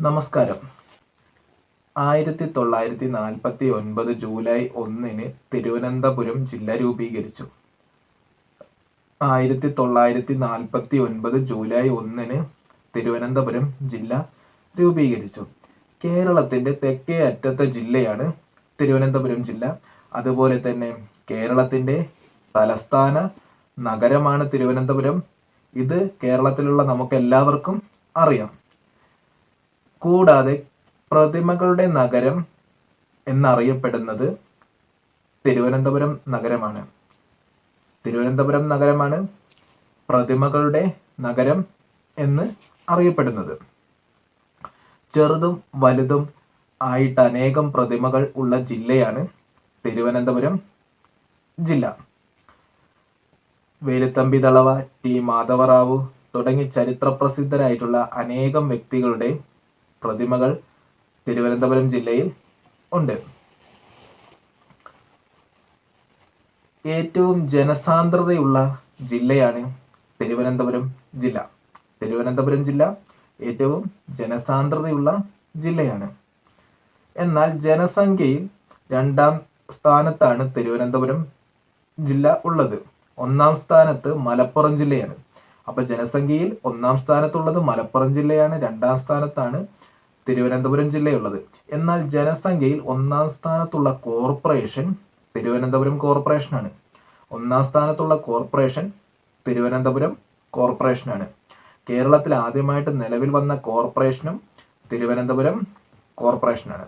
നമസ്കാരം. ആയിരത്തി തൊള്ളായിരത്തി നാൽപ്പത്തി ഒൻപത് ജൂലൈ ഒന്നിന് തിരുവനന്തപുരം ജില്ല രൂപീകരിച്ചു. ആയിരത്തി തൊള്ളായിരത്തി നാൽപ്പത്തി ഒൻപത് ജൂലൈ ഒന്നിന് തിരുവനന്തപുരം ജില്ല രൂപീകരിച്ചു. കേരളത്തിന്റെ തെക്കേ അറ്റത്തെ ജില്ലയാണ് തിരുവനന്തപുരം ജില്ല. അതുപോലെ തന്നെ കേരളത്തിന്റെ തലസ്ഥാന നഗരമാണ് തിരുവനന്തപുരം. ഇത് കേരളത്തിലുള്ള നമുക്ക് എല്ലാവർക്കും അറിയാം. കൂടാതെ പ്രതിമകളുടെ നഗരം എന്നറിയപ്പെടുന്നത് തിരുവനന്തപുരം നഗരമാണ്. തിരുവനന്തപുരം നഗരമാണ് പ്രതിമകളുടെ നഗരം എന്ന് അറിയപ്പെടുന്നത്. ചെറുതും വലുതും ആയിട്ട് അനേകം പ്രതിമകൾ ഉള്ള ജില്ലയാണ് തിരുവനന്തപുരം ജില്ല. വേലുത്തമ്പി ദളവ ടി മാധവറാവു തുടങ്ങി ചരിത്ര പ്രസിദ്ധരായിട്ടുള്ള അനേകം വ്യക്തികളുടെ പ്രതിമകൾ തിരുവനന്തപുരം ജില്ലയിൽ ഉണ്ട്. ഏറ്റവും ജനസാന്ദ്രതയുള്ള ജില്ലയാണ് തിരുവനന്തപുരം ജില്ല. തിരുവനന്തപുരം ജില്ല ഏറ്റവും ജനസാന്ദ്രതയുള്ള ജില്ലയാണ്. എന്നാൽ ജനസംഖ്യയിൽ രണ്ടാം സ്ഥാനത്താണ് തിരുവനന്തപുരം ജില്ല ഉള്ളത്. ഒന്നാം സ്ഥാനത്ത് മലപ്പുറം ജില്ലയാണ്. അപ്പൊ ജനസംഖ്യയിൽ ഒന്നാം സ്ഥാനത്തുള്ളത് മലപ്പുറം ജില്ലയാണ്. രണ്ടാം സ്ഥാനത്താണ് തിരുവനന്തപുരം ജില്ലയുള്ളത്. എന്നാൽ ജനസംഖ്യയിൽ ഒന്നാം സ്ഥാനത്തുള്ള കോർപ്പറേഷൻ തിരുവനന്തപുരം കോർപ്പറേഷനാണ്. ഒന്നാം സ്ഥാനത്തുള്ള കോർപ്പറേഷൻ തിരുവനന്തപുരം കോർപ്പറേഷനാണ്. കേരളത്തിൽ ആദ്യമായിട്ട് നിലവിൽ വന്ന കോർപ്പറേഷനും തിരുവനന്തപുരം കോർപ്പറേഷനാണ്.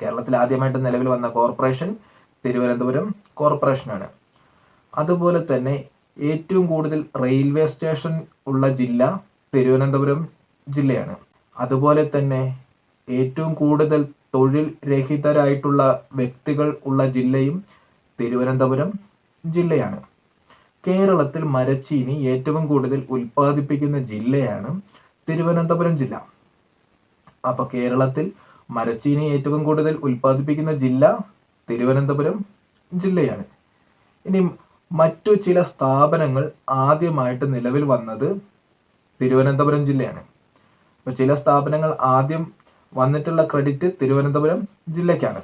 കേരളത്തിൽ ആദ്യമായിട്ട് നിലവിൽ വന്ന കോർപ്പറേഷൻ തിരുവനന്തപുരം കോർപ്പറേഷനാണ്. അതുപോലെ തന്നെ ഏറ്റവും കൂടുതൽ റെയിൽവേ സ്റ്റേഷൻ ഉള്ള ജില്ല തിരുവനന്തപുരം ജില്ലയാണ്. അതുപോലെ തന്നെ ഏറ്റവും കൂടുതൽ തൊഴിൽ രഹിതരായിട്ടുള്ള വ്യക്തികൾ ഉള്ള ജില്ലയും തിരുവനന്തപുരം ജില്ലയാണ്. കേരളത്തിൽ മരച്ചീനി ഏറ്റവും കൂടുതൽ ഉൽപ്പാദിപ്പിക്കുന്ന ജില്ലയാണ് തിരുവനന്തപുരം ജില്ല. അപ്പൊ കേരളത്തിൽ മരച്ചീനി ഏറ്റവും കൂടുതൽ ഉൽപ്പാദിപ്പിക്കുന്ന ജില്ല തിരുവനന്തപുരം ജില്ലയാണ്. ഇനി മറ്റു ചില സ്ഥാപനങ്ങൾ ആദ്യമായിട്ട് നിലവിൽ വന്നത് തിരുവനന്തപുരം ജില്ലയാണ്. അപ്പൊ ചില സ്ഥാപനങ്ങൾ ആദ്യം വന്നിട്ടുള്ള ക്രെഡിറ്റ് തിരുവനന്തപുരം ജില്ലയ്ക്കാണ്.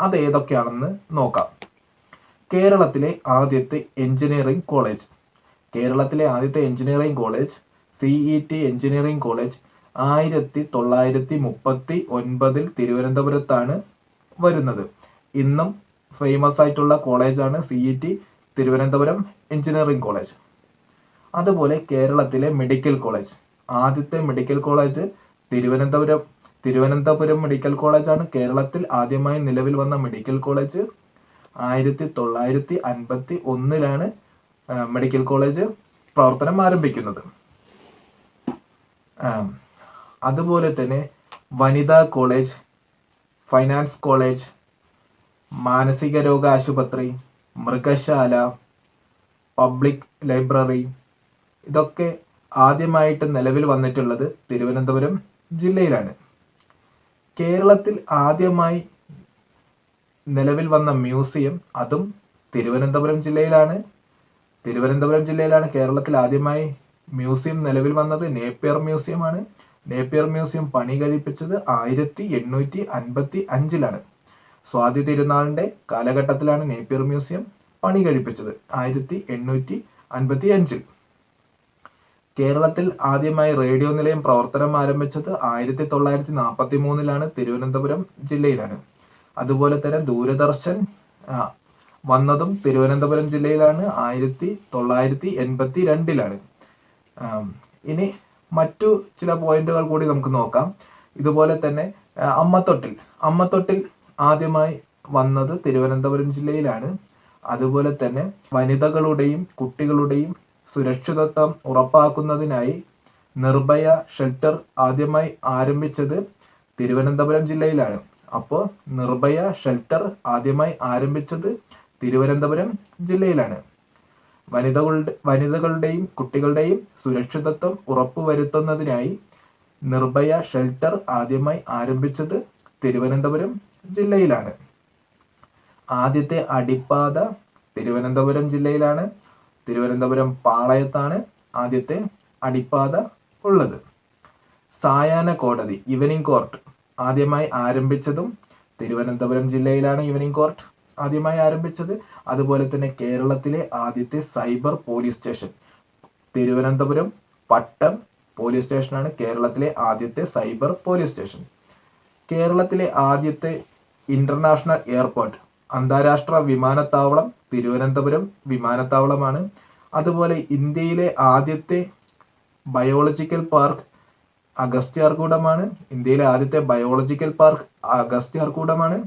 അത് ഏതൊക്കെയാണെന്ന് നോക്കാം. കേരളത്തിലെ ആദ്യത്തെ എഞ്ചിനീയറിംഗ് കോളേജ് കേരളത്തിലെ ആദ്യത്തെ engineering college C E T engineering college ആയിരത്തി തൊള്ളായിരത്തി മുപ്പത്തി ഒൻപതിൽ തിരുവനന്തപുരത്താണ് വരുന്നത്. ഇന്നും ഫേമസ് ആയിട്ടുള്ള കോളേജാണ് C E T Thiruvananthapuram engineering college അതുപോലെ കേരളത്തിലെ മെഡിക്കൽ കോളേജ് ആദ്യത്തെ medical college Thiruvananthapuram. Thiruvananthapuram medical കോളേജാണ് കേരളത്തിൽ ആദ്യമായി നിലവിൽ വന്ന മെഡിക്കൽ കോളേജ് ആയിരത്തി തൊള്ളായിരത്തി അൻപത്തി ഒന്നിലാണ് മെഡിക്കൽ കോളേജ് പ്രവർത്തനം ആരംഭിക്കുന്നത്. അതുപോലെ തന്നെ വനിതാ കോളേജ് ഫൈനാൻസ് കോളേജ് മാനസിക രോഗ ആശുപത്രി മൃഗശാല പബ്ലിക് ലൈബ്രറി ഇതൊക്കെ ആദ്യമായിട്ട് നിലവിൽ വന്നിട്ടുള്ളത് തിരുവനന്തപുരം ജില്ലയിലാണ്. കേരളത്തിൽ ആദ്യമായി നിലവിൽ വന്ന മ്യൂസിയം അതും തിരുവനന്തപുരം ജില്ലയിലാണ്. തിരുവനന്തപുരം ജില്ലയിലാണ് കേരളത്തിൽ ആദ്യമായി മ്യൂസിയം നിലവിൽ വന്നത്. നേപ്പിയർ മ്യൂസിയം ആണ് നേപ്പിയർ മ്യൂസിയം പണി കഴിപ്പിച്ചത് ആയിരത്തി എണ്ണൂറ്റി അൻപത്തി അഞ്ചിലാണ് സ്വാതി തിരുനാളിന്റെ കാലഘട്ടത്തിലാണ് നേപ്പിയർ മ്യൂസിയം പണി കഴിപ്പിച്ചത് ആയിരത്തി എണ്ണൂറ്റി അൻപത്തി അഞ്ചിൽ കേരളത്തിൽ ആദ്യമായി റേഡിയോ നിലയം പ്രവർത്തനം ആരംഭിച്ചത് ആയിരത്തി തൊള്ളായിരത്തി നാൽപ്പത്തി മൂന്നിലാണ് തിരുവനന്തപുരം ജില്ലയിലാണ്. അതുപോലെ തന്നെ ദൂരദർശൻ വന്നതും തിരുവനന്തപുരം ജില്ലയിലാണ് ആയിരത്തി തൊള്ളായിരത്തി എൺപത്തി രണ്ടിലാണ് ഇനി മറ്റു ചില പോയിന്റുകൾ കൂടി നമുക്ക് നോക്കാം. ഇതുപോലെ തന്നെ അമ്മത്തൊട്ടിൽ. അമ്മത്തൊട്ടിൽ ആദ്യമായി വന്നത് തിരുവനന്തപുരം ജില്ലയിലാണ്. അതുപോലെ തന്നെ വനിതകളുടെയും കുട്ടികളുടെയും സുരക്ഷിതത്വം ഉറപ്പാക്കുന്നതിനായി നിർഭയ ഷെൽട്ടർ ആദ്യമായി ആരംഭിച്ചത് തിരുവനന്തപുരം ജില്ലയിലാണ്. അപ്പോൾ നിർഭയ ഷെൽട്ടർ ആദ്യമായി ആരംഭിച്ചത് തിരുവനന്തപുരം ജില്ലയിലാണ്. വനിതകളുടെ വനിതകളുടെയും കുട്ടികളുടെയും സുരക്ഷിതത്വം ഉറപ്പുവരുത്തുന്നതിനായി നിർഭയ ഷെൽട്ടർ ആദ്യമായി ആരംഭിച്ചത് തിരുവനന്തപുരം ജില്ലയിലാണ്. ആദ്യത്തെ അടിപ്പാത തിരുവനന്തപുരം ജില്ലയിലാണ്. തിരുവനന്തപുരം പാളയത്താണ് ആദ്യത്തെ അടിപ്പാത ഉള്ളത്. സായാഹ്ന കോടതി ഈവനിംഗ് കോർട്ട്. ആദ്യമായി ആരംഭിച്ചതും തിരുവനന്തപുരം ജില്ലയിലാണ് ഈവനിംഗ് കോർട്ട് ആദ്യമായി ആരംഭിച്ചത്. അതുപോലെ തന്നെ കേരളത്തിലെ ആദ്യത്തെ cyber police station. Thiruvananthapuram Pattom police സ്റ്റേഷനാണ് കേരളത്തിലെ ആദ്യത്തെ സൈബർ പോലീസ് സ്റ്റേഷൻ. കേരളത്തിലെ ആദ്യത്തെ ഇന്റർനാഷണൽ എയർപോർട്ട് അന്താരാഷ്ട്ര വിമാനത്താവളം തിരുവനന്തപുരം വിമാനത്താവളമാണ്. അതുപോലെ ഇന്ത്യയിലെ ആദ്യത്തെ ബയോളജിക്കൽ പാർക്ക് അഗസ്ത്യാർകൂടമാണ്. ഇന്ത്യയിലെ ആദ്യത്തെ ബയോളജിക്കൽ പാർക്ക് അഗസ്ത്യാർകൂടമാണ്.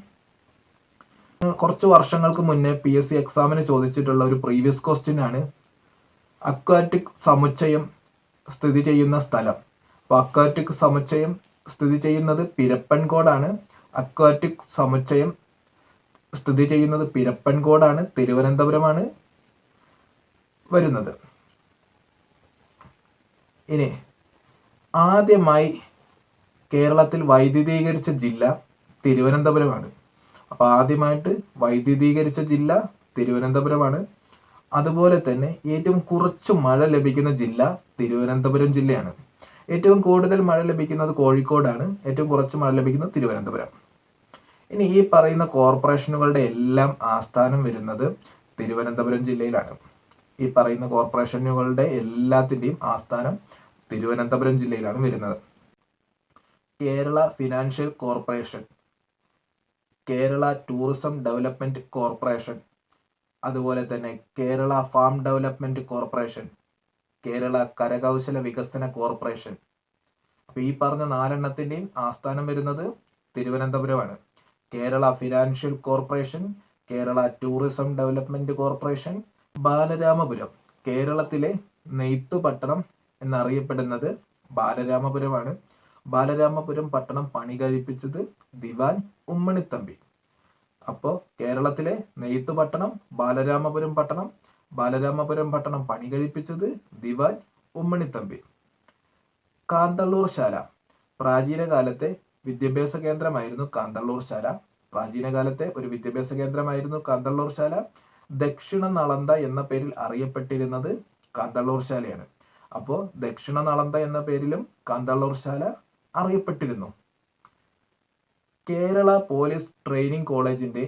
കുറച്ച് വർഷങ്ങൾക്ക് മുന്നേ പി എസ് സി എക്സാമിന് ചോദിച്ചിട്ടുള്ള ഒരു പ്രീവിയസ് ക്വസ്റ്റ്യൻ ആണ്. അക്വാറ്റിക് സമുച്ചയം സ്ഥിതി ചെയ്യുന്ന സ്ഥലം. അപ്പൊ അക്വാറ്റിക് സമുച്ചയം സ്ഥിതി ചെയ്യുന്നത് പിരപ്പൻകോടാണ്. അക്വാറ്റിക് സമുച്ചയം സ്ഥിതി ചെയ്യുന്നത് പിരപ്പൻകോടാണ് തിരുവനന്തപുരമാണ് വരുന്നത്. ഇനി ആദ്യമായി കേരളത്തിൽ വൈദ്യുതീകരിച്ച ജില്ല തിരുവനന്തപുരമാണ്. അപ്പൊ ആദ്യമായിട്ട് വൈദ്യുതീകരിച്ച ജില്ല തിരുവനന്തപുരമാണ്. അതുപോലെ തന്നെ ഏറ്റവും കുറച്ച് മഴ ലഭിക്കുന്ന ജില്ല തിരുവനന്തപുരം ജില്ലയാണ്. ഏറ്റവും കൂടുതൽ മഴ ലഭിക്കുന്നത് കോഴിക്കോടാണ്. ഏറ്റവും കുറച്ച് മഴ ലഭിക്കുന്നത് തിരുവനന്തപുരം. ഇനി ഈ പറയുന്ന കോർപ്പറേഷനുകളുടെ എല്ലാം ആസ്ഥാനം വരുന്നത് തിരുവനന്തപുരം ജില്ലയിലാണ്. ഈ പറയുന്ന കോർപ്പറേഷനുകളുടെ എല്ലാത്തിന്റെയും ആസ്ഥാനം തിരുവനന്തപുരം ജില്ലയിലാണ് വരുന്നത്. Kerala financial corporation Kerala tourism development corporation അതുപോലെ തന്നെ Kerala farm development corporation Kerala കരകൗശല വികസന കോർപ്പറേഷൻ. അപ്പൊ ഈ പറഞ്ഞ നാലെണ്ണത്തിന്റെയും ആസ്ഥാനം വരുന്നത് തിരുവനന്തപുരമാണ്. Kerala financial corporation Kerala tourism development corporation Balaramapuram കേരളത്തിലെ നെയ്ത്തു പട്ടണം എന്നറിയപ്പെടുന്നത് ബാലരാമപുരമാണ്. ബാലരാമപുരം പട്ടണം പണി കഴിപ്പിച്ചത് ദിവാൻ ഉമ്മണിത്തമ്പി. അപ്പോ കേരളത്തിലെ നെയ്ത്തു പട്ടണം ബാലരാമപുരം പട്ടണം ബാലരാമപുരം പട്ടണം പണി കഴിപ്പിച്ചത് ദിവാൻ ഉമ്മണിത്തമ്പി. കാന്തള്ളൂർ ശാല. പ്രാചീന കാലത്തെ വിദ്യാഭ്യാസ കേന്ദ്രമായിരുന്നു കാന്തള്ളൂർ ശാല. പ്രാചീന കാലത്തെ ഒരു വിദ്യാഭ്യാസ കേന്ദ്രമായിരുന്നു കാന്തള്ളൂർ ശാല. ദക്ഷിണ നളന്ത എന്ന പേരിൽ അറിയപ്പെട്ടിരുന്നത് കാന്തള്ളൂർ ശാലയാണ്. അപ്പോ ദക്ഷിണ നളന്ത എന്ന പേരിലും കാന്തള്ളൂർ ശാല അറിയപ്പെട്ടിരുന്നു. കേരള പോലീസ് ട്രെയിനിങ് കോളേജിന്റെ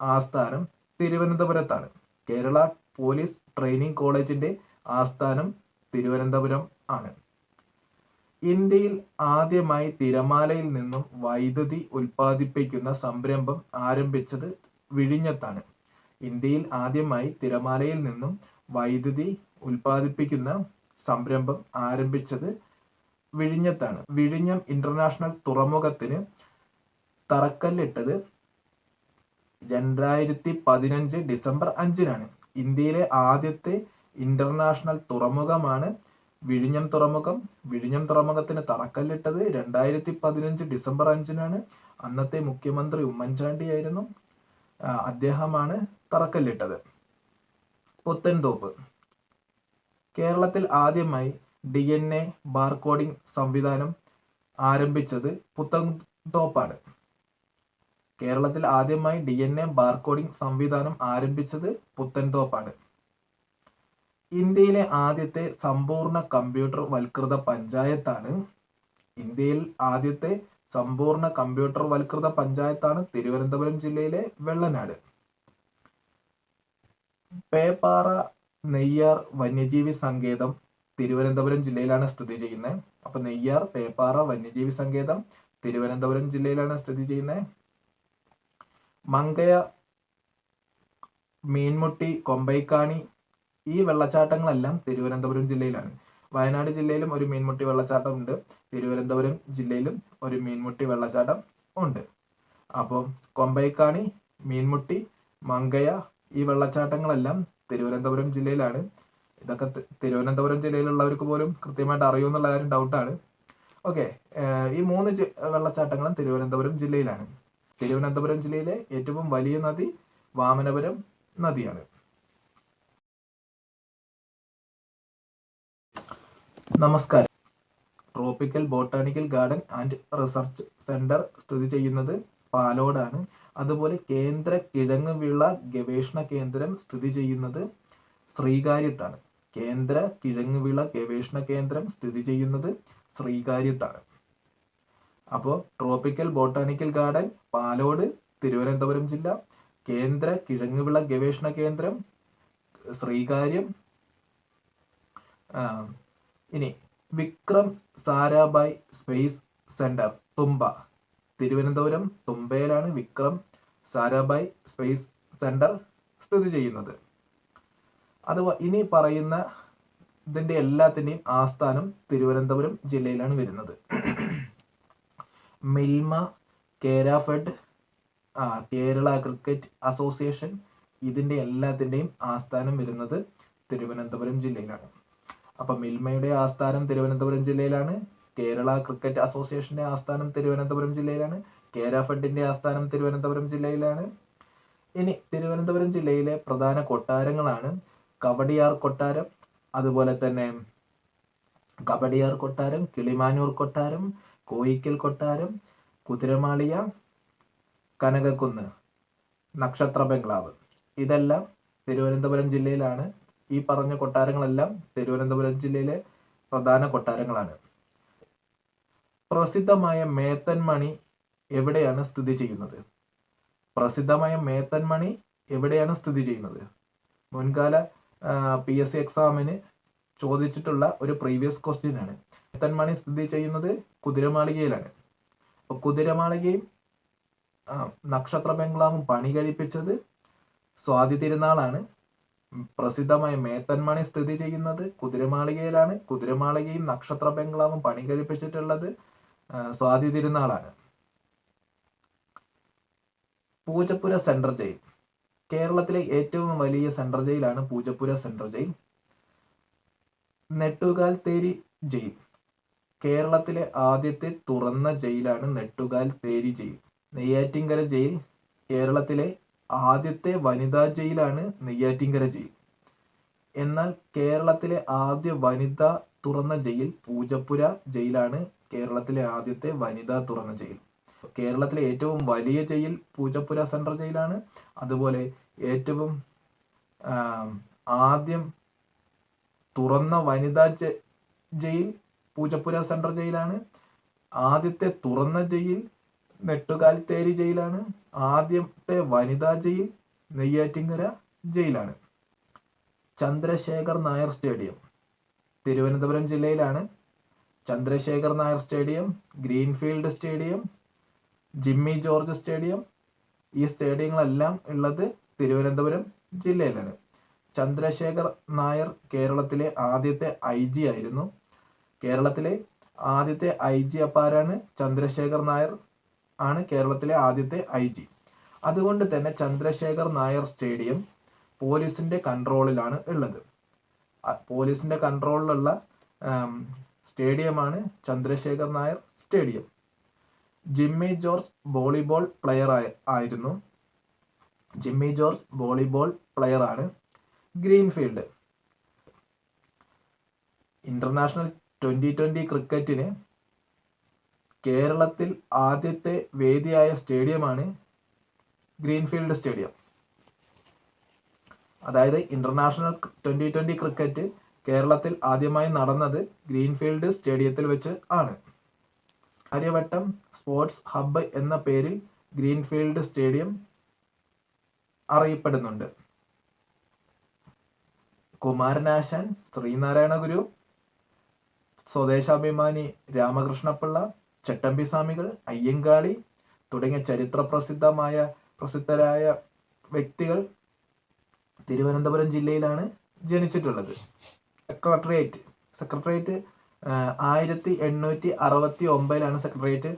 ആസ്ഥാനം തിരുവനന്തപുരത്താണ്. കേരള പോലീസ് ട്രെയിനിങ് കോളേജിന്റെ ആസ്ഥാനം തിരുവനന്തപുരം ആണ്. ഇന്ത്യയിൽ ആദ്യമായി തിരമാലയിൽ നിന്നും വൈദ്യുതി ഉൽപ്പാദിപ്പിക്കുന്ന സംരംഭം ആരംഭിച്ചത് വിഴിഞ്ഞത്താണ്. ഇന്ത്യയിൽ ആദ്യമായി തിരമാലയിൽ നിന്നും വൈദ്യുതി ഉൽപ്പാദിപ്പിക്കുന്ന സംരംഭം ആരംഭിച്ചത് വിഴിഞ്ഞത്താണ്. വിഴിഞ്ഞം ഇന്റർനാഷണൽ തുറമുഖത്തിന് തറക്കല്ലിട്ടത് രണ്ടായിരത്തി പതിനഞ്ച് ഡിസംബർ അഞ്ചിനാണ്. ഇന്ത്യയിലെ ആദ്യത്തെ ഇന്റർനാഷണൽ തുറമുഖമാണ് വിഴിഞ്ഞം തുറമുഖം. വിഴിഞ്ഞം തുറമുഖത്തിന് തറക്കല്ലിട്ടത് രണ്ടായിരത്തി പതിനഞ്ച് ഡിസംബർ അഞ്ചിനാണ്. അന്നത്തെ മുഖ്യമന്ത്രി ഉമ്മൻചാണ്ടി ആയിരുന്നു അദ്ദേഹമാണ് തറക്കല്ലിട്ടത്. പുത്തൻതോപ്പ്. കേരളത്തിൽ ആദ്യമായി ഡി എൻ എ ബാർകോഡിംഗ് സംവിധാനം ആരംഭിച്ചത് പുത്തൻതോപ്പാണ്. കേരളത്തിൽ ആദ്യമായി ഡി എൻ എ ബാർകോഡിംഗ് സംവിധാനം ആരംഭിച്ചത് പുത്തൻതോപ്പാണ്. ഇന്ത്യയിലെ ആദ്യത്തെ സമ്പൂർണ കമ്പ്യൂട്ടർ വൽകൃത പഞ്ചായത്താണ്. ഇന്ത്യയിൽ ആദ്യത്തെ സമ്പൂർണ കമ്പ്യൂട്ടർ വൽകൃത പഞ്ചായത്താണ് തിരുവനന്തപുരം ജില്ലയിലെ വെള്ളനാട്. പേപ്പാറ നെയ്യാർ വന്യജീവി സങ്കേതം തിരുവനന്തപുരം ജില്ലയിലാണ് സ്ഥിതി ചെയ്യുന്നത്. അപ്പൊ നെയ്യാർ പേപ്പാറ വന്യജീവി സങ്കേതം തിരുവനന്തപുരം ജില്ലയിലാണ് സ്ഥിതി ചെയ്യുന്നത്. മങ്കയ മീൻമുട്ടി കൊമ്പൈക്കാണി ഈ വെള്ളച്ചാട്ടങ്ങളെല്ലാം തിരുവനന്തപുരം ജില്ലയിലാണ്. വയനാട് ജില്ലയിലും ഒരു മീൻമുട്ടി വെള്ളച്ചാട്ടം ഉണ്ട്. തിരുവനന്തപുരം ജില്ലയിലും ഒരു മീൻമുട്ടി വെള്ളച്ചാട്ടം ഉണ്ട്. അപ്പം കൊമ്പൈക്കാണി മീൻമുട്ടി മങ്കയ ഈ വെള്ളച്ചാട്ടങ്ങളെല്ലാം തിരുവനന്തപുരം ജില്ലയിലാണ്. ഇതൊക്കെ തിരുവനന്തപുരം ജില്ലയിലുള്ളവർക്ക് പോലും കൃത്യമായിട്ട് അറിയുമെന്നുള്ള കാര്യം ഡൗട്ടാണ് ഓക്കെ ഈ മൂന്ന് വെള്ളച്ചാട്ടങ്ങളും തിരുവനന്തപുരം ജില്ലയിലാണ്. തിരുവനന്തപുരം ജില്ലയിലെ ഏറ്റവും വലിയ നദി വാമനപുരം നദിയാണ്. നമസ്കാരം. Tropical botanical garden and research centre സ്ഥിതി ചെയ്യുന്നത് പാലോടാണ്. അതുപോലെ കേന്ദ്ര കിഴങ്ങ് വിള ഗവേഷണ കേന്ദ്രം സ്ഥിതി ചെയ്യുന്നത് ശ്രീകാര്യത്താണ്. കേന്ദ്ര കിഴങ്ങ് വിള ഗവേഷണ കേന്ദ്രം സ്ഥിതി ചെയ്യുന്നത് ശ്രീകാര്യത്താണ്. അപ്പോൾ tropical botanical garden Palode Thiruvananthapuram ജില്ല. കേന്ദ്ര കിഴങ്ങുവിള ഗവേഷണ കേന്ദ്രം ശ്രീകാര്യം ഇനി വിക്രം സാരാഭായ് സ്പേസ് സെന്റർ തുമ്പ തിരുവനന്തപുരം തുമ്പയിലാണ് വിക്രം സാരാഭായ് സ്പേസ് സെന്റർ സ്ഥിതി ചെയ്യുന്നത്. അത് ഇനി പറയുന്ന ഇതിന്റെ എല്ലാത്തിന്റെയും ആസ്ഥാനം തിരുവനന്തപുരം ജില്ലയിലാണ് വരുന്നത്. മിൽമ കേരാഫെഡ് കേരള ക്രിക്കറ്റ് അസോസിയേഷൻ ഇതിന്റെ എല്ലാത്തിന്റെയും ആസ്ഥാനം വരുന്നത് തിരുവനന്തപുരം ജില്ലയിലാണ്. അപ്പൊ മിൽമയുടെ ആസ്ഥാനം തിരുവനന്തപുരം ജില്ലയിലാണ് കേരള ക്രിക്കറ്റ് അസോസിയേഷന്റെ ആസ്ഥാനം തിരുവനന്തപുരം ജില്ലയിലാണ് കേരാഫെഡിന്റെ ആസ്ഥാനം തിരുവനന്തപുരം ജില്ലയിലാണ്. ഇനി തിരുവനന്തപുരം ജില്ലയിലെ പ്രധാന കൊട്ടാരങ്ങളാണ് കവടിയാർ കൊട്ടാരം അതുപോലെ തന്നെ കവടിയാർ കൊട്ടാരം കിളിമാനൂർ കൊട്ടാരം കോയിക്കൽ കൊട്ടാരം കുതിരമാളിയ കനകക്കുന്ന് നക്ഷത്ര ബംഗ്ലാവ്. ഇതെല്ലാം തിരുവനന്തപുരം ജില്ലയിലാണ്. ഈ പറഞ്ഞ കൊട്ടാരങ്ങളെല്ലാം തിരുവനന്തപുരം ജില്ലയിലെ പ്രധാന കൊട്ടാരങ്ങളാണ്. പ്രസിദ്ധമായ മേത്തൻമണി എവിടെയാണ് സ്ഥിതി ചെയ്യുന്നത്? പ്രസിദ്ധമായ മേത്തൻമണി എവിടെയാണ് സ്ഥിതി ചെയ്യുന്നത്? മുൻകാല പി എസ് സി എക്സാമിന് ചോദിച്ചിട്ടുള്ള ഒരു പ്രീവിയസ് ക്വസ്റ്റ്യൻ ആണ്. മേത്തൻമണി സ്ഥിതി ചെയ്യുന്നത് കുതിരമാളികയിലാണ്. അപ്പൊ കുതിരമാളികയും നക്ഷത്ര ബംഗ്ലാവും പണി കഴിപ്പിച്ചത് സ്വാതി തിരുനാളാണ്. പ്രസിദ്ധമായ മേത്തൻമണി സ്ഥിതി ചെയ്യുന്നത് കുതിരമാളികയിലാണ്. കുതിരമാളികയും നക്ഷത്ര ബംഗ്ലാവും പണി കഴിപ്പിച്ചിട്ടുള്ളത് സ്വാതി തിരുനാളാണ്. Poojappura central jail. കേരളത്തിലെ ഏറ്റവും വലിയ central ജയിലാണ് Poojappura central jail. Nettukaltheri jail. കേരളത്തിലെ ആദ്യത്തെ തുറന്ന ജയിലാണ് Nettukaltheri jail. Neyyattinkara jail കേരളത്തിലെ ആദ്യത്തെ വനിതാ ജയിലാണ് നെയ്യാറ്റിൻകര ജയിൽ. എന്നാൽ കേരളത്തിലെ ആദ്യ വനിതാ തുറന്ന ജയിൽ പൂജപ്പുര ജയിലാണ് കേരളത്തിലെ ആദ്യത്തെ വനിതാ തുറന്ന ജയിൽ. കേരളത്തിലെ ഏറ്റവും വലിയ ജയിൽ പൂജപ്പുര സെൻട്രൽ ജയിലാണ്. അതുപോലെ ഏറ്റവും ആദ്യം തുറന്ന വനിതാ ജയിൽ പൂജപ്പുര സെൻട്രൽ ജയിലാണ്. ആദ്യത്തെ തുറന്ന ജയിൽ നെട്ടുകാൽത്തേരി ജയിലാണ്. ആദ്യത്തെ വനിതാ ജയിൽ നെയ്യാറ്റിങ്കര ജയിലാണ്. ചന്ദ്രശേഖർ നായർ സ്റ്റേഡിയം. തിരുവനന്തപുരം ജില്ലയിലാണ്. Chandrasekhar Nair stadium Greenfield stadium Jimmy George stadium. ഈ സ്റ്റേഡിയങ്ങളെല്ലാം ഉള്ളത് തിരുവനന്തപുരം ജില്ലയിലാണ്. ചന്ദ്രശേഖർ നായർ കേരളത്തിലെ ആദ്യത്തെ ഐ ജി ആയിരുന്നു. കേരളത്തിലെ ആദ്യത്തെ ഐ ജി അപ്പാരാണ് ചന്ദ്രശേഖർ നായർ. ആണ് കേരളത്തിലെ ആദ്യത്തെ ഐ ജി. അതുകൊണ്ട് തന്നെ ചന്ദ്രശേഖർ നായർ സ്റ്റേഡിയം പോലീസിന്റെ കൺട്രോളിലാണ് ഉള്ളത്. പോലീസിന്റെ കൺട്രോളിലുള്ള സ്റ്റേഡിയമാണ് Chandrasekhar Nair stadium. Jimmy George volleyball player ആയിരുന്നു. ജിമ്മി ജോർജ് വോളിബോൾ പ്ലെയർ ആണ് ഗ്രീൻഫീൽഡ്. ഇന്റർനാഷണൽ ട്വന്റി ട്വന്റി ക്രിക്കറ്റിന് കേരളത്തിൽ ആദ്യത്തെ വേദിയായ സ്റ്റേഡിയമാണ് ഗ്രീൻഫീൽഡ് സ്റ്റേഡിയം. അതായത് ഇന്റർനാഷണൽ ട്വന്റി ട്വന്റി ക്രിക്കറ്റ് കേരളത്തിൽ ആദ്യമായി നടന്നത് ഗ്രീൻഫീൽഡ് സ്റ്റേഡിയത്തിൽ വെച്ച് ആണ്. ആര്യവട്ടം സ്പോർട്സ് ഹബ്ബ് എന്ന പേരിൽ ഗ്രീൻഫീൽഡ് സ്റ്റേഡിയം അറിയപ്പെടുന്നുണ്ട്. കുമാരനാശാൻ ശ്രീനാരായണ ഗുരു സ്വദേശാഭിമാനി രാമകൃഷ്ണപിള്ള ചട്ടമ്പി സ്വാമികൾ അയ്യങ്കാളി തുടങ്ങിയ ചരിത്ര പ്രസിദ്ധമായ പ്രസിദ്ധരായ വ്യക്തികൾ തിരുവനന്തപുരം ജില്ലയിലാണ് ജനിച്ചിട്ടുള്ളത്. സെക്രട്ടേറിയറ്റ് സെക്രട്ടേറിയറ്റ് ആയിരത്തി എണ്ണൂറ്റി അറുപത്തി ഒമ്പതിലാണ് സെക്രട്ടേറിയറ്റ്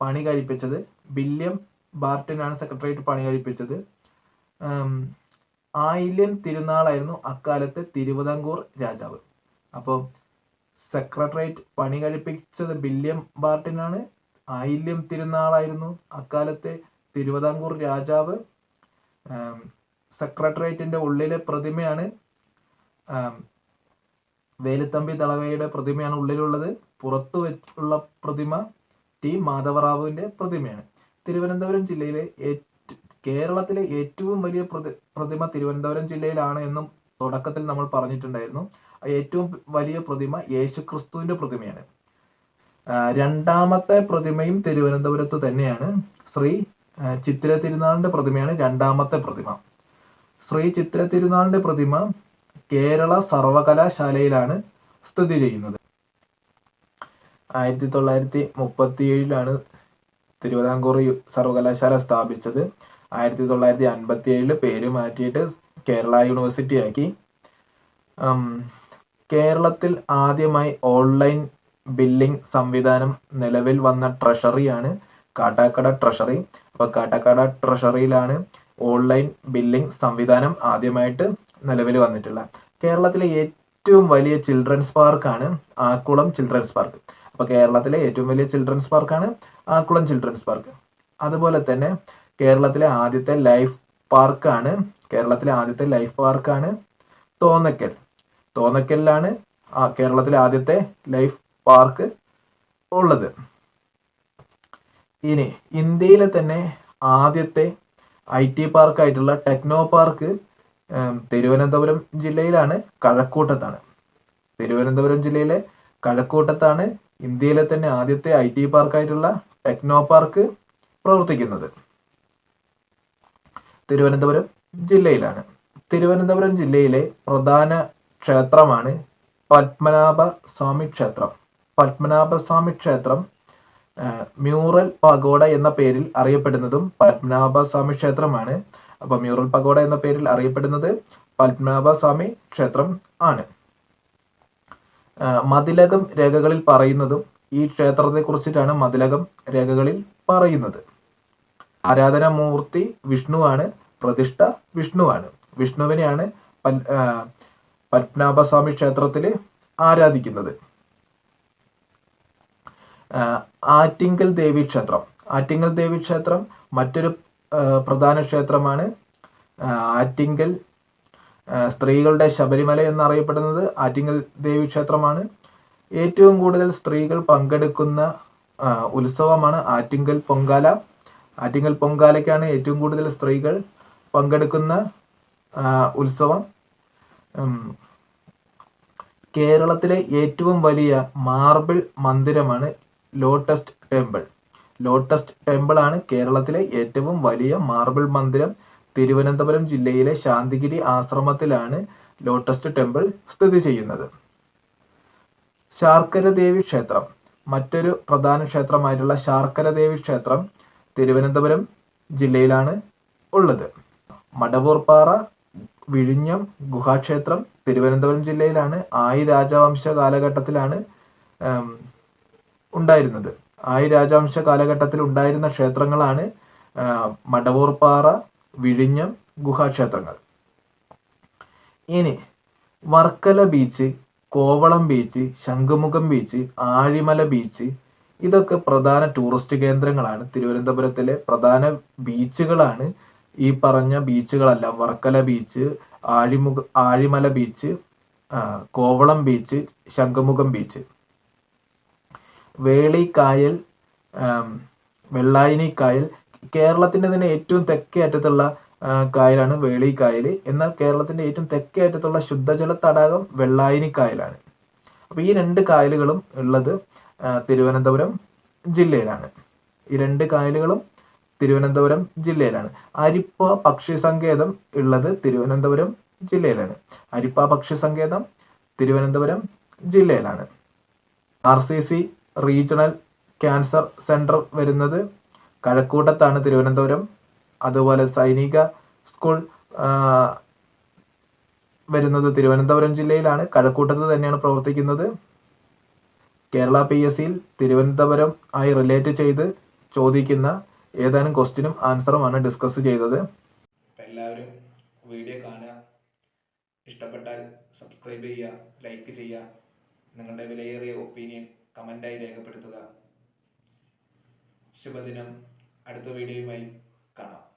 പണി കഴിപ്പിച്ചത്. വില്യം ബാർട്ടിനാണ് സെക്രട്ടേറിയറ്റ് പണി കഴിപ്പിച്ചത്. ആയില്യം തിരുനാളായിരുന്നു അക്കാലത്തെ തിരുവിതാംകൂർ രാജാവ്. അപ്പോൾ സെക്രട്ടേറിയറ്റ് പണി കഴിപ്പിച്ചത് വില്യം ബാർട്ടിനാണ്. ആയില്യം തിരുനാളായിരുന്നു അക്കാലത്തെ തിരുവിതാംകൂർ രാജാവ്. സെക്രട്ടേറിയറ്റിന്റെ ഉള്ളിലെ പ്രതിമയാണ് വേലുത്തമ്പി ദളവയുടെ പ്രതിമയാണ് ഉള്ളിലുള്ളത്. പുറത്തു വെച്ചുള്ള പ്രതിമ ടി. മാധവറാവുവിന്റെ പ്രതിമയാണ്. തിരുവനന്തപുരം ജില്ലയിലെ കേരളത്തിലെ ഏറ്റവും വലിയ പ്രതി പ്രതിമ തിരുവനന്തപുരം ജില്ലയിലാണ് എന്നും തുടക്കത്തിൽ നമ്മൾ പറഞ്ഞിട്ടുണ്ടായിരുന്നു. ഏറ്റവും വലിയ പ്രതിമ യേശുക്രിസ്തുവിന്റെ പ്രതിമയാണ്. രണ്ടാമത്തെ പ്രതിമയും തിരുവനന്തപുരത്ത് തന്നെയാണ്. ശ്രീ ചിത്ര തിരുനാളിന്റെ പ്രതിമയാണ് രണ്ടാമത്തെ പ്രതിമ. ശ്രീ ചിത്ര തിരുനാളിന്റെ പ്രതിമ കേരള സർവകലാശാലയിലാണ് സ്ഥിതി ചെയ്യുന്നത്. ആയിരത്തി തൊള്ളായിരത്തി മുപ്പത്തി ഏഴിലാണ് തിരുവിതാംകൂർ സർവകലാശാല സ്ഥാപിച്ചത്. ആയിരത്തി തൊള്ളായിരത്തി അൻപത്തി ഏഴിൽ പേര് മാറ്റിയിട്ട് കേരള യൂണിവേഴ്സിറ്റി ആക്കി കേരളത്തിൽ ആദ്യമായി ഓൺലൈൻ ബില്ലിംഗ് സംവിധാനം നിലവിൽ വന്ന ട്രഷറിയാണ് കാട്ടാക്കട ട്രഷറി. അപ്പൊ കാട്ടാക്കട ട്രഷറിയിലാണ് ഓൺലൈൻ ബില്ലിംഗ് സംവിധാനം ആദ്യമായിട്ട് നിലവിൽ വന്നിട്ടുള്ളത്. കേരളത്തിലെ ഏറ്റവും വലിയ ചിൽഡ്രൻസ് പാർക്കാണ് ആക്കുളം ചിൽഡ്രൻസ് പാർക്ക്. അപ്പൊ കേരളത്തിലെ ഏറ്റവും വലിയ ചിൽഡ്രൻസ് പാർക്കാണ് ആക്കുളം ചിൽഡ്രൻസ് പാർക്ക്. അതുപോലെ തന്നെ കേരളത്തിലെ ആദ്യത്തെ ലൈഫ് പാർക്കാണ് കേരളത്തിലെ ആദ്യത്തെ ലൈഫ് പാർക്കാണ് തോന്നക്കൽ. തോന്നക്കലിലാണ് കേരളത്തിലെ ആദ്യത്തെ ലൈഫ് പാർക്ക് ഉള്ളത്. ഇനി ഇന്ത്യയിലെ തന്നെ ആദ്യത്തെ ഐ ടി പാർക്കായിട്ടുള്ള ടെക്നോ പാർക്ക് തിരുവനന്തപുരം ജില്ലയിലാണ് കഴക്കൂട്ടത്താണ്. തിരുവനന്തപുരം ജില്ലയിലെ കഴക്കൂട്ടത്താണ് ഇന്ത്യയിലെ തന്നെ ആദ്യത്തെ ഐ ടി പാർക്കായിട്ടുള്ള ടെക്നോ പാർക്ക് പ്രവർത്തിക്കുന്നത്. തിരുവനന്തപുരം ജില്ലയിലാണ്. തിരുവനന്തപുരം ജില്ലയിലെ പ്രധാന ക്ഷേത്രമാണ് പത്മനാഭ സ്വാമി ക്ഷേത്രം. പത്മനാഭ സ്വാമി ക്ഷേത്രം മ്യൂറൽ പഗോഡ എന്ന പേരിൽ അറിയപ്പെടുന്നതും പത്മനാഭ സ്വാമി ക്ഷേത്രമാണ്. അപ്പൊ മ്യൂറൽ പഗോഡ എന്ന പേരിൽ അറിയപ്പെടുന്നത് പത്മനാഭ സ്വാമി ക്ഷേത്രം ആണ്. മതിലകം രേഖകളിൽ പറയുന്നതും ഈ ക്ഷേത്രത്തെ കുറിച്ചിട്ടാണ് മതിലകം രേഖകളിൽ പറയുന്നത്. ആരാധനാമൂർത്തി ആണ് പ്രതിഷ്ഠ വിഷ്ണുവാണ്. വിഷ്ണുവിനെയാണ് പത്മനാഭസ്വാമി ക്ഷേത്രത്തിൽ ആരാധിക്കുന്നത്? ആറ്റിങ്കൽ ദേവി ക്ഷേത്രം. ആറ്റിങ്കൽ ദേവി ക്ഷേത്രം മറ്റൊരു പ്രധാന ക്ഷേത്രമാണ്. ആറ്റിങ്കൽ സ്ത്രീകളുടെ ശബരിമല എന്നറിയപ്പെടുന്നത് ആറ്റിങ്കൽ ദേവി ക്ഷേത്രമാണ്. ഏറ്റവും കൂടുതൽ സ്ത്രീകൾ പങ്കെടുക്കുന്ന ഉത്സവമാണ് ആറ്റിങ്കൽ പൊങ്കാല. ആറ്റിങ്കൽ പൊങ്കാലയ്ക്കാണ് ഏറ്റവും കൂടുതൽ സ്ത്രീകൾ പങ്കെടുക്കുന്ന ഉത്സവം. കേരളത്തിലെ ഏറ്റവും വലിയ മാർബിൾ മന്ദിരമാണ് ലോട്ടസ് ടെമ്പിൾ. ലോട്ടസ് ടെമ്പിൾ ആണ് കേരളത്തിലെ ഏറ്റവും വലിയ മാർബിൾ മന്ദിരം. തിരുവനന്തപുരം ജില്ലയിലെ ശാന്തിഗിരി ആശ്രമത്തിലാണ് ലോട്ടസ് ടെമ്പിൾ സ്ഥിതി ചെയ്യുന്നത്. ശാർക്കര ദേവി ക്ഷേത്രം. മറ്റൊരു പ്രധാന ക്ഷേത്രമായിട്ടുള്ള ശാർക്കര ദേവി ക്ഷേത്രം തിരുവനന്തപുരം ജില്ലയിലാണ് ഉള്ളത്. മടവൂർപ്പാറ വിഴിഞ്ഞം ഗുഹാക്ഷേത്രം തിരുവനന്തപുരം ജില്ലയിലാണ് ആയി രാജവംശ കാലഘട്ടത്തിലാണ് ഉണ്ടായിരുന്നത്. ആയി രാജവംശ കാലഘട്ടത്തിൽ ഉണ്ടായിരുന്ന ക്ഷേത്രങ്ങളാണ് മടവൂർ മടവൂർപ്പാറ വിഴിഞ്ഞം ഗുഹാക്ഷേത്രങ്ങൾ. ഇനി Varkala beach Kovalam beach Shankhumukham beach Azhimala beach ഇതൊക്കെ പ്രധാന ടൂറിസ്റ്റ് കേന്ദ്രങ്ങളാണ്. തിരുവനന്തപുരത്തിലെ പ്രധാന ബീച്ചുകളാണ് ഈ പറഞ്ഞ ബീച്ചുകളെല്ലാം Varkala beach ആഴിമുഖ Azhimala beach Kovalam beach Shankhumukham beach. വേളിക്കായൽ കായൽ വെള്ളായിനി കായൽ കേരളത്തിന്റെ തന്നെ ഏറ്റവും തെക്കേ അറ്റത്തുള്ള കായലാണ് കായലാണ് വേളിക്കായൽ. എന്നാൽ കേരളത്തിന്റെ ഏറ്റവും തെക്കേ അറ്റത്തുള്ള ശുദ്ധജല തടാകം വെള്ളായിനി കായലാണ് അപ്പൊ ഈ രണ്ട് കായലുകളും ഉള്ളത് തിരുവനന്തപുരം ജില്ലയിലാണ്. ഈ രണ്ട് കായലുകളും തിരുവനന്തപുരം ജില്ലയിലാണ്. അരിപ്പ പക്ഷി സങ്കേതം ഉള്ളത് തിരുവനന്തപുരം ജില്ലയിലാണ്. അരിപ്പ പക്ഷി സങ്കേതം തിരുവനന്തപുരം ജില്ലയിലാണ്. R C C regional cancer centre വരുന്നത് കഴക്കൂട്ടത്താണ് തിരുവനന്തപുരം. അതുപോലെ സൈനിക സ്കൂൾ വരുന്നത് തിരുവനന്തപുരം ജില്ലയിലാണ്. കഴക്കൂട്ടത്ത് തന്നെയാണ് പ്രവർത്തിക്കുന്നത്. കേരള പി എസ് സിയിൽ തിരുവനന്തപുരം ആയി റിലേറ്റ് ചെയ്ത് ചോദിക്കുന്ന ഏതാനും ക്വസ്റ്റിനും ആൻസറുമാണ് ഡിസ്കസ് ചെയ്തത്. എല്ലാവരും വീഡിയോ കാണുക. ഇഷ്ടപ്പെട്ടാൽ സബ്സ്ക്രൈബ് ചെയ്യുക ലൈക്ക് ചെയ്യുക. നിങ്ങളുടെ വിലയേറിയ ഒപ്പീനിയൻ കമന്റായി രേഖപ്പെടുത്തുക. ശുഭദിനം. അടുത്ത വീഡിയോയുമായി കാണാം.